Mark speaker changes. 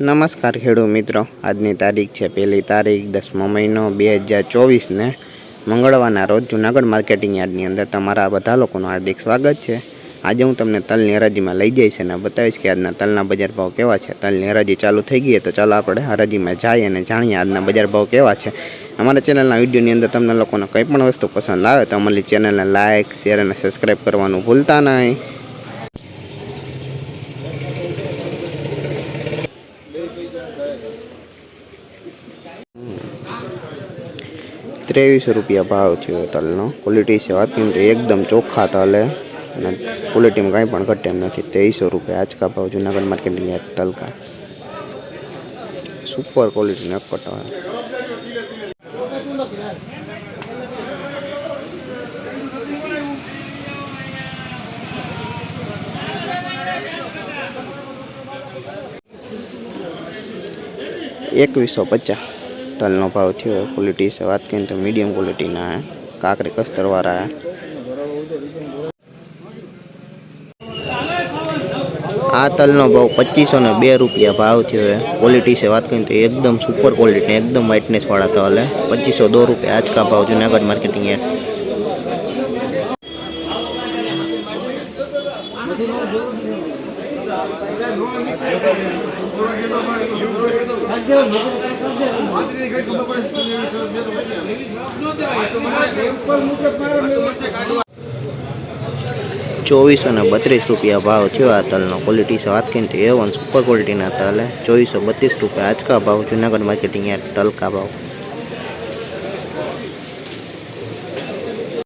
Speaker 1: નમસ્કાર ખેડૂત મિત્રો. આજની તારીખ છે પહેલી તારીખ દસમો મહિનો બે હજાર ચોવીસને મંગળવારના રોજ જુનાગઢ માર્કેટિંગ યાર્ડની અંદર તમારા બધા લોકોનું હાર્દિક સ્વાગત છે. આજે હું તમને તલની હરાજીમાં લઈ જઈશ અને બતાવીશ કે આજના તલના બજાર ભાવ કેવા છે. તલની હરાજી ચાલુ થઈ ગઈ તો ચાલો આપણે હરાજીમાં જઈએ અને જાણીએ આજના બજાર ભાવ કેવા છે. અમારા ચેનલના વિડીયોની અંદર તમને લોકોને કંઈ પણ વસ્તુ પસંદ આવે તો અમારી ચેનલને લાઇક શેર અને સબસ્ક્રાઈબ કરવાનું ભૂલતા નહીં. ત્રેવીસો રૂપિયા ભાવ થયો તલનો ક્વોલિટી છે વાત કરીએ તો એકદમ ચોખ્ખા તલ અને ક્વોલિટીમાં કાંઈ પણ ઘટે એમ નથી. ત્રેવીસો રૂપિયા આજકા ભાવ, જુનાગઢ માર્કેટની તલકા. સુપર ક્વોલિટીનો એક કટો એકવીસો પચાસ. તલનો ભાવ થયો ક્વોલિટી છે. વાત કરીએ તો મીડિયમ ક્વોલિટીના હે. કાકરી કસ્તરવાળા હે. આ તલનો ભાવ પચીસો ને બે રૂપિયા ભાવ થયો છે ક્વોલિટી છે. વાત કરીએ તો એકદમ સુપર ક્વોલિટી એકદમ વ્હાઇટનેસ વાળા તલ હે. પચીસો દો રૂપિયા. આજકા ભાવ જુનાગઢ માર્કેટિંગ યાર્ડ. ચોવીસો ને બત્રીસ રૂપિયા ભાવ થયો આ તલનો ક્વોલિટી છે. વાત કરીએ તો એ વન સુપર ક્વોલિટીના તલ. ચોવીસો બત્રીસ રૂપિયા આજકા ભાવ? જુનાગઢ માર્કેટિંગ યાર્ડ તલકા ભાવ.